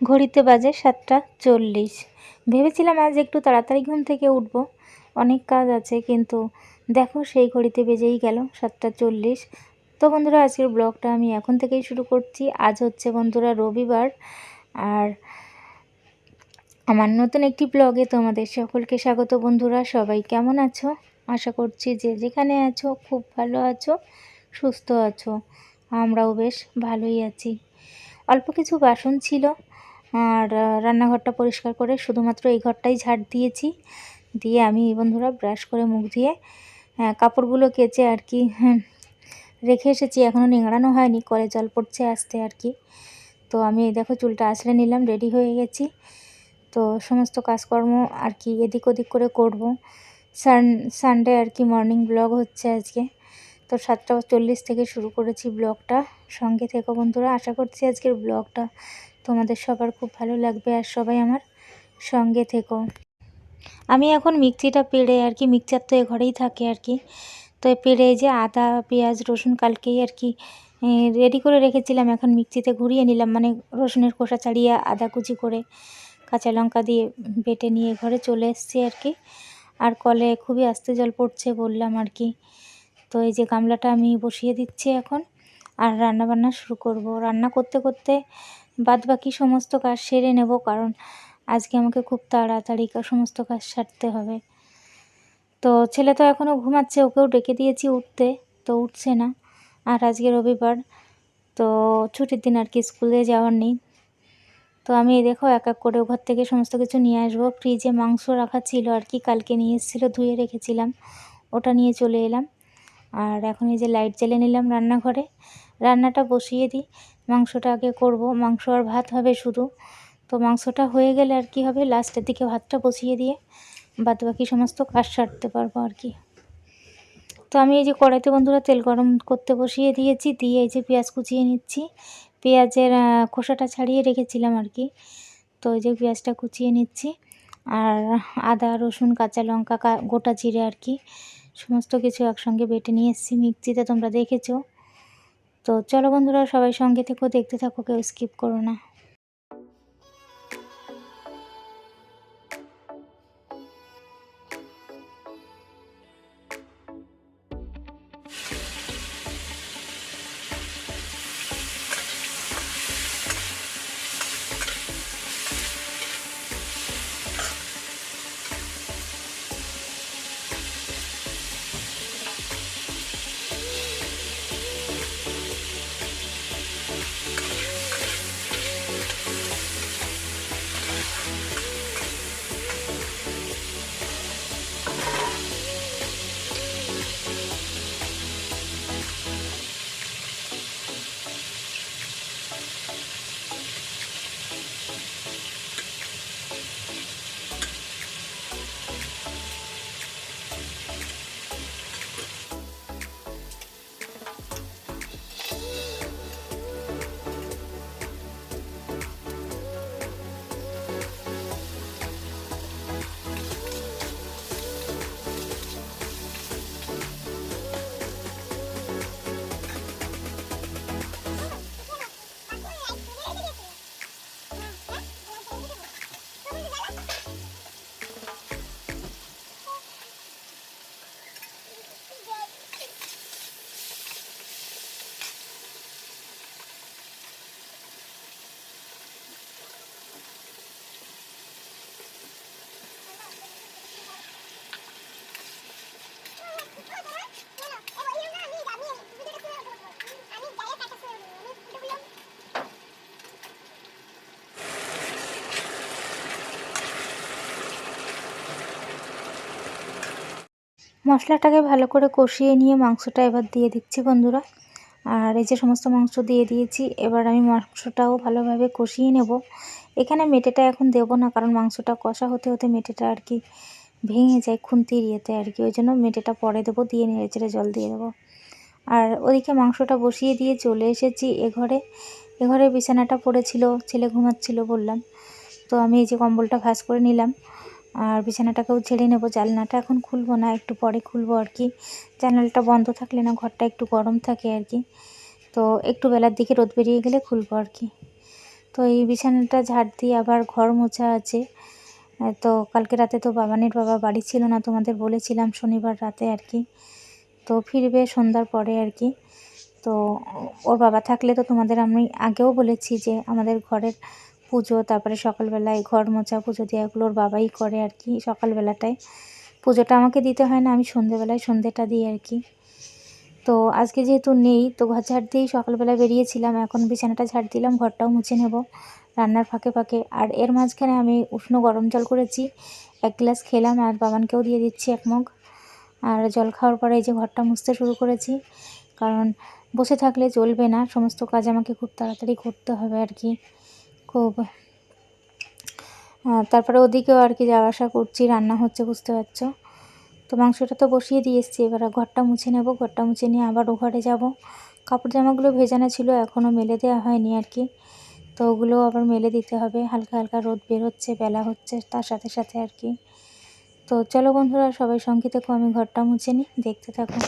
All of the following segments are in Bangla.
ঘড়িতে বাজে সাতটা চল্লিশ। ভেবেছিলাম আজ একটু তাড়াতাড়ি ঘুম থেকে উঠবো। অনেক কাজ আছে, কিন্তু দেখো সেই ঘড়িতে বেজেই গেল সাতটা চল্লিশ। তো বন্ধুরা, আজকের ব্লগটা আমি এখন থেকেই শুরু করছি। আজ হচ্ছে বন্ধুরা রবিবার, আর আমার নতুন একটি ব্লগে তোমাদের সকলকে স্বাগত বন্ধুরা। সবাই কেমন আছো? আশা করছি যে যেখানে আছো, খুব ভালো আছো, সুস্থ আছো। আমরাও বেশ ভালোই আছি। অল্প কিছু বাসন ছিল আর রান্নাঘরটা পরিষ্কার করে শুধুমাত্র এই ঘরটাই ঝাড় দিয়েছি। দিয়ে আমি বন্ধুরা ব্রাশ করে মুখ দিয়ে কাপড়গুলো কেচে আর কি রেখে এসেছি। এখনও নিংড়ানো হয়নি, কলে জল পড়ছে আসতে আর কি। তো আমি দেখো চুলটা আসলে নিলাম, রেডি হয়ে গেছি। তো সমস্ত কাজকর্ম আর কি এদিক ওদিক করে করব। সান, সানডে আর কি মর্নিং ব্লগ হচ্ছে আজকে। তো সাতটা চল্লিশ থেকে শুরু করেছি ব্লগটা। সঙ্গে থেকো বন্ধুরা, আশা করছি আজকের ব্লগটা তোমাদের সবার খুব ভালো লাগবে আর সবাই আমার সঙ্গে থেকো। আমি এখন মিক্সিটা পেড়ে আর কি, মিক্সার তো এ ঘরেই থাকে আর কি। তো পেড়ে যে আদা, পেঁয়াজ, রসুন কালকেই আর কি রেডি করে রেখেছিলাম। এখন মিক্সিতে ঘুরিয়ে নিলাম মানে রসুনের খোসা ছাড়িয়ে আদা কুচি করে কাঁচা লঙ্কা দিয়ে বেটে নিয়ে ঘরে চলে এসেছি আর কি। আর কলে খুবই আস্তে জল পড়ছে বললাম আর কি। তো এই যে গামলাটা আমি বসিয়ে দিচ্ছি এখন, আর রান্না বান্না শুরু করব। রান্না করতে করতে বাদ বাকি সমস্ত কাজ সেরে নেব, কারণ আজকে আমাকে খুব তাড়াতাড়ি সমস্ত কাজ সারতে হবে। তো ছেলে তো এখনও ঘুমাচ্ছে, ওকেও ডেকে দিয়েছি উঠতে, তো উঠছে না। আর আজকে রবিবার, তো ছুটির দিন আর কি, স্কুলে যাওয়ার নেই। তো আমি দেখো এক এক করে ঘর থেকে সমস্ত কিছু নিয়ে আসব। ফ্রিজে মাংস রাখা ছিল আর কি, কালকে নিয়ে এসেছিল, ধুয়ে রেখেছিলাম। ওটা নিয়ে চলে এলাম। আর এখন এই যে লাইট জ্বেলে নিলাম রান্নাঘরে। রান্নাটা বসিয়ে দিই। মাংসটা আগে করব। মাংস আর ভাত হবে শুধু। তো মাংসটা হয়ে গেলে আর কি হবে? লাস্টের দিকে ভাতটা বসিয়ে দিয়ে বাদ বাকি সমস্ত কাজ সারতে পারব আর কি। তো আমি এই যে কড়াইতে বন্ধুরা তেল গরম করতে বসিয়ে দিয়েছি, দিয়ে এই যে পেঁয়াজ কুচিয়ে নিচ্ছি। পেঁয়াজের খোসাটা ছাড়িয়ে রেখেছিলাম আর কি। তো এই যে পেঁয়াজটা কুচিয়ে নিচ্ছি। আর আদা, রসুন, কাঁচা লঙ্কা গোটা জিরে আর কি। সমস্ত কিছু একসঙ্গে বেটে নিয়ে এসেছি মিক্সিতে, তোমরা দেখেছ। তো চলো বন্ধুরা সবাই সঙ্গে থেকেও দেখতে থাকো কেউ স্কিপ করো না। মশলাটাকে ভালো করে কষিয়ে নিয়ে মাংসটা এবার দিয়ে দিচ্ছি বন্ধুরা। আর এই যে সমস্ত মাংস দিয়ে দিয়েছি, এবার আমি মাংসটাও ভালোভাবে কষিয়ে নেব। এখানে মেটেটা এখন দেব না, কারণ মাংসটা কষা হতে হতে মেটেটা আর কি ভেঙে যায় খুন্তির ইয়েতে আর কি, ওই জন্য মেটেটা পরে দেবো, দিয়ে নেড়ে চেড়ে জল দিয়ে দেবো। আর ওদিকে মাংসটা বসিয়ে দিয়ে চলে এসেছি এ ঘরে। এ ঘরে বিছানাটা পড়েছিল, ছেলে ঘুমাচ্ছিল বললাম। তো আমি এই যে কম্বলটা ভাস করে নিলাম। আর বিছানাটাকেও ছেড়ে নেব, জানলাটা এখন খুলবো না, একটু পরে খুলবো আর কি। জানালাটা বন্ধ থাকলে না, ঘরটা একটু গরম থাকে আর কি। তো একটু বেলার দিকে রোদ বেরিয়ে গেলে খুলবো আর কি। তো এই বিছানাটা ঝাড় দিয়ে আবার ঘর মোছা আছে। তো কালকে রাতে তো বাবানের বাবা বাড়ি ছিল না তোমাদের বলেছিলাম শনিবার রাতে আর কি। তো ফিরবে সন্ধ্যার পরে আর কি। তো ওর বাবা থাকলে তো তোমাদের আমি আগেও বলেছি যে আমাদের ঘরের পুজো, তারপরে সকালবেলায় ঘর মোছা পুজো দেওয়া এগুলো ওর বাবাই করে আর কি সকালবেলাটায়। পুজোটা আমাকে দিতে হয় না, আমি সন্ধেবেলায় সন্ধেটা দিই আর কি। তো আজকে যেহেতু নেই, তো ঘর ঝাড় দিয়েই সকালবেলা বেরিয়েছিলাম, এখন বিছানাটা ঝাড় দিলাম, ঘরটাও মুছে নেব রান্নার ফাঁকে ফাঁকে। আর এর মাঝখানে আমি উষ্ণ গরম জল করেছি, এক গ্লাস খেলাম আর বাবানকেও দিয়ে দিচ্ছি এক মগ। আর জল খাওয়ার পরে এই যে ঘরটা মুছতে শুরু করেছি, কারণ বসে থাকলে চলবে না, সমস্ত কাজ আমাকে খুব তাড়াতাড়ি করতে হবে আর কি। খুব তারপরে ওদিকেও আর কি যাওয়া আসা করছি, রান্না হচ্ছে, বুঝতে পারছ? তো মাংসটা তো বসিয়ে দিয়ে এসেছি, এবার ঘরটা মুছে নেব, ঘরটা মুছে নিয়ে আবার ও ঘরে যাব। কাপড় জামাগুলো ভেজানো ছিল, এখনও মেলে দেওয়া হয়নি আর কি। তো ওগুলো আবার মেলে দিতে হবে, হালকা হালকা রোদ বেরোচ্ছে বেলা হচ্ছে, তার সাথে সাথে আর কি। তো চলো বন্ধুরা, সবাই সঙ্গে থেকো, আমি ঘরটা মুছে নিই, দেখতে থাকো।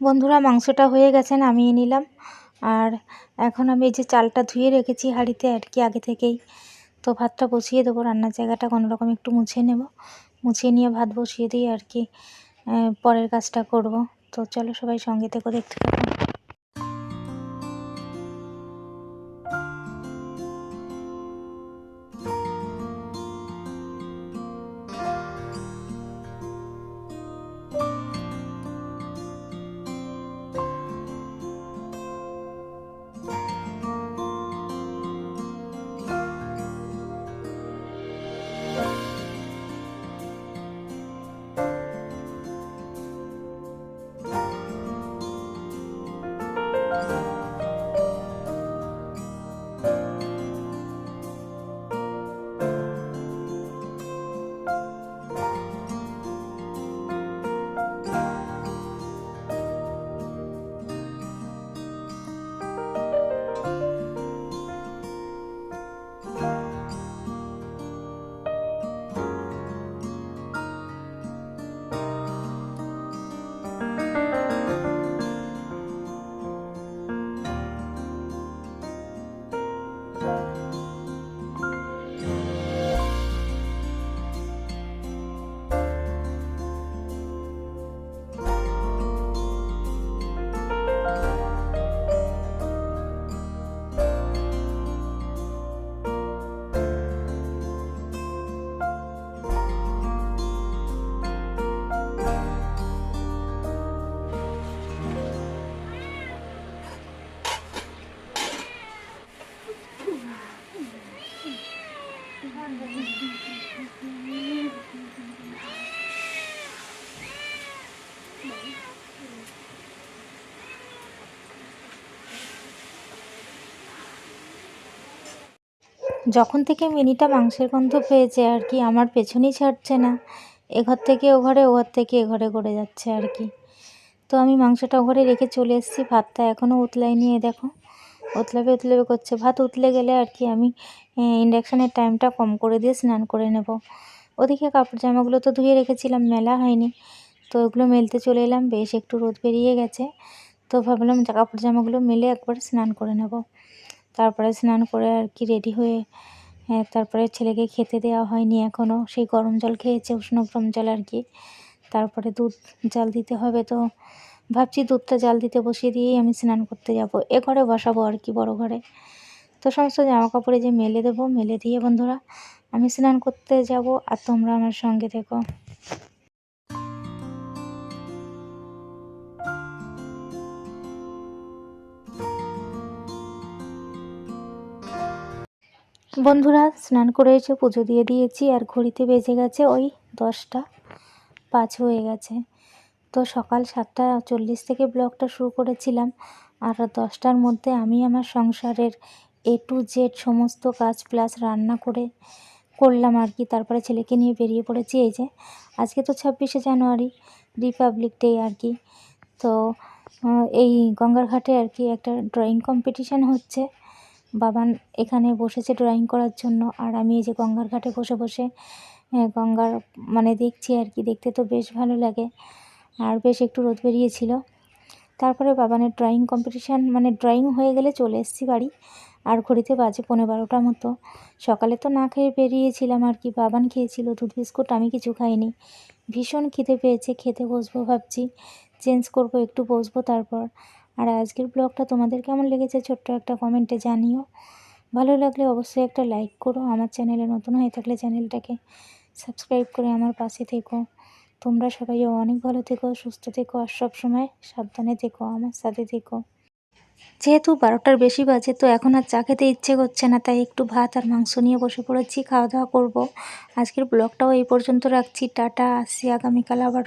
বন্ধুরা, মাংসটা হয়ে গেছে, নামিয়ে নিলাম। আর এখন আমি এই যে চালটা ধুয়ে রেখেছি হাঁড়িতে, আর কি আগে থেকেই। তো ভাতটা বসিয়ে দেবো, রান্নার জায়গাটা কোনোরকম একটু মুছে নেব। মুছিয়ে নিয়ে ভাত বসিয়ে দিই, আর কি পরের কাজটা করব। তো চলো সবাই সঙ্গে থেকে, দেখতে থাকো। যখন থেকে মিনিটা মাংসের গন্ধ পেয়েছে আর কি, আমার পেছনেই ছাড়ছে না। এ ঘর থেকে ও ঘরে, ও ঘর থেকে এ ঘরে করে যাচ্ছে আর কি। তো আমি মাংসটা ঘরে রেখে চলে এসেছি। ভাতটা এখনও উতলাই নিয়ে দেখো। উতলাবে উতলাবে করছে। ভাত উতলে গেলে আর কি আমি ইন্ডাকশানের টাইমটা কম করে দিয়ে স্নান করে নেব। ওদিকে কাপড় জামাগুলো তো ধুয়ে রেখেছিলাম, মেলা হয়নি। তো ওগুলো মেলতে চলে এলাম। বেশ একটু রোদ বেরিয়ে গেছে। তো ভাবলাম কাপড় জামাগুলো মেলে একবার স্নান করে নেব। তারপরে স্নান করে আর কি রেডি হয়ে হ্যাঁ তারপরে ছেলেকে খেতে দেওয়া হয়নি এখনও সেই গরম জল খেয়েছে, উষ্ণ গরম জল আর কি। তারপরে দুধ জাল দিতে হবে তো। ভাবছি দুধটা জাল দিতে বসিয়ে দিয়েই আমি স্নান করতে যাব। এ ঘরে বসাবো আর কি বড় ঘরে। তো সমস্ত জামা কাপড়ে যে মেলে দেবো, মেলে দিয়ে বন্ধুরা, আমি স্নান করতে যাব। আর তোমরা আমার সঙ্গে থেকো। বন্ধুরা, স্নান করে এসে পুজো দিয়ে দিয়েছি আর ঘড়িতে বেজে গেছে ওই দশটা, পাঁচ হয়ে গেছে। তো সকাল সাতটা চল্লিশ থেকে ব্লগটা শুরু করেছিলাম আর দশটার মধ্যে আমি আমার সংসারের এ টু জেড সমস্ত কাজ প্লাস রান্না করে করলাম আর কি। তারপরে ছেলেকে নিয়ে বেরিয়ে পড়েছি এই যে, আজকে তো ছাব্বিশে জানুয়ারি রিপাবলিক ডে আর কি। তো এই গঙ্গার ঘাটে আর কি একটা ড্রয়িং কম্পিটিশান হচ্ছে। বাবান এখানে বসেছে ড্রয়িং করার জন্য। আর আমি এই যে গঙ্গার ঘাটে বসে বসে গঙ্গার মানে দেখছি আর কি, দেখতে তো বেশ ভালো লাগে। আর বেশ একটু রোদ বেরিয়েছিল। তারপরে বাবানের ড্রয়িং কম্পিটিশান মানে ড্রয়িং হয়ে গেলে চলে এসেছি বাড়ি। আর ঘড়িতে বাজে পনেরো বারোটা মতো। সকালে তো না খেয়ে বেরিয়েছিলাম আর কি, বাবান খেয়েছিল দুধ, বিস্কুট, আমি কিছু খাইনি। ভীষণ খিদে পেয়েছে, খেতে বসবো ভাবছি। চেঞ্জ করব, একটু বসবো তারপর। আর আজকের ব্লগটা তোমাদের কেমন লেগেছে ছোট্ট একটা কমেন্টে জানিও। ভালো লাগলে অবশ্যই একটা লাইক করো, আমার চ্যানেলে নতুন হয়ে থাকলে চ্যানেলটাকে সাবস্ক্রাইব করে আমার পাশে থেকো। তোমরা সবাই অনেক ভালো থেকো, সুস্থ থেকো আর সব সময় সাবধানে থেকো, আমার সাথে থেকো। যেহেতু বারোটার বেশি বাজে তো এখন আর চা খেতে ইচ্ছে করছে না, তাই একটু ভাত আর মাংস নিয়ে বসে পড়েছি, খাওয়া দাওয়া করব। আজকের ব্লগটাও এই পর্যন্ত রাখছি, টাটা, আসছি, আগামীকাল আবার